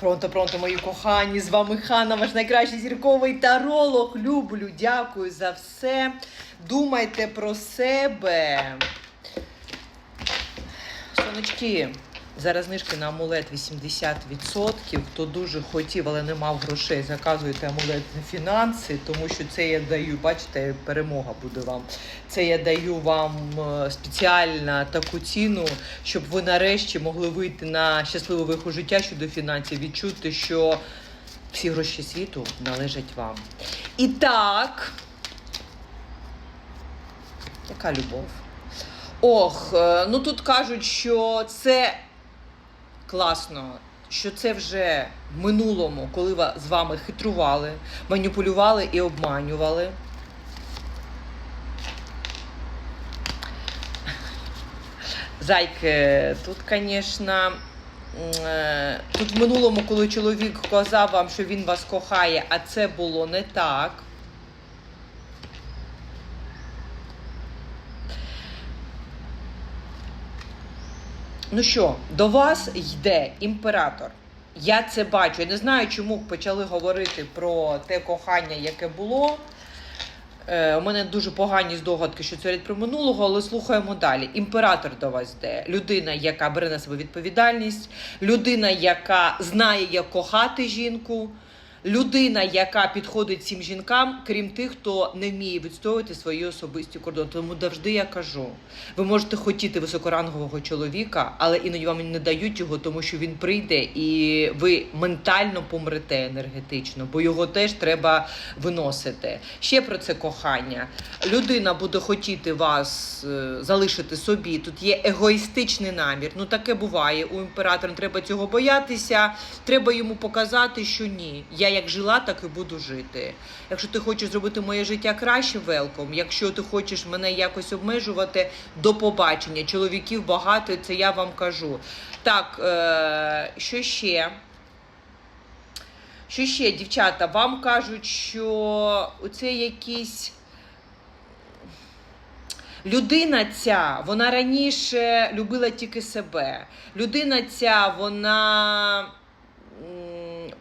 Пронто, пронто, мої кохані, з вами Хана, ваш найкращий зірковий таролог. Люблю, дякую за все. Думайте про себе. Сонечки, зараз знижки на амулет 80%. Хто дуже хотів, але не мав грошей, заказуйте амулет на фінанси, тому що це я даю, бачите, перемога буде вам. Це я даю вам е, спеціально таку ціну, щоб ви нарешті могли вийти на щасливе виху життя щодо фінансів, відчути, що всі гроші світу належать вам. І так, яка любов? Ох, е, ну тут кажуть, що це класно, що це вже в минулому, коли з вами хитрували, маніпулювали і обманювали. Зайки, тут, звісно, тут в минулому, коли чоловік казав вам, що він вас кохає, а це було не так. Ну що, до вас йде імператор. Я це бачу. Я не знаю, чому почали говорити про те кохання, яке було. Е, у мене дуже погані здогадки, що це про минулого, але слухаємо далі. Імператор до вас йде. Людина, яка бере на себе відповідальність, людина, яка знає, як кохати жінку, людина, яка підходить всім жінкам, крім тих, хто не вміє відстоювати свої особисті кордони. Тому завжди я кажу: ви можете хотіти високорангового чоловіка, але іноді вам не дають його, тому що він прийде і ви ментально помрете енергетично, бо його теж треба виносити. Ще про це кохання. Людина буде хотіти вас е, залишити собі. Тут є егоїстичний намір. Ну таке буває у імператора. Треба цього боятися. Треба йому показати, що ні. Я як жила, так і буду жити. Якщо ти хочеш зробити моє життя краще, велком. Якщо ти хочеш мене якось обмежувати, до побачення. Чоловіків багато, це я вам кажу. Так, е, що ще? Що ще, дівчата, вам кажуть, що оце якісь. Людина ця, вона раніше любила тільки себе. Людина ця, вона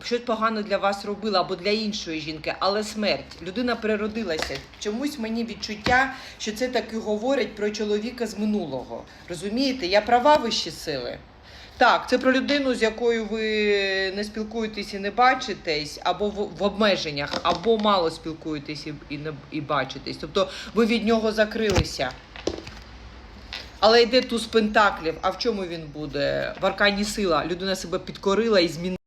щось погано для вас робила або для іншої жінки, але смерть. Людина переродилася. Чомусь мені відчуття, що це таки говорять про чоловіка з минулого. Розумієте, я права вищі сили. Так, це про людину, з якою ви не спілкуєтесь і не бачитесь, або в, в обмеженнях, або мало спілкуєтесь і, і, не, і бачитесь. Тобто ви від нього закрилися. Але йде туз пентаклів. А в чому він буде? В аркані сила. Людина себе підкорила і змінила.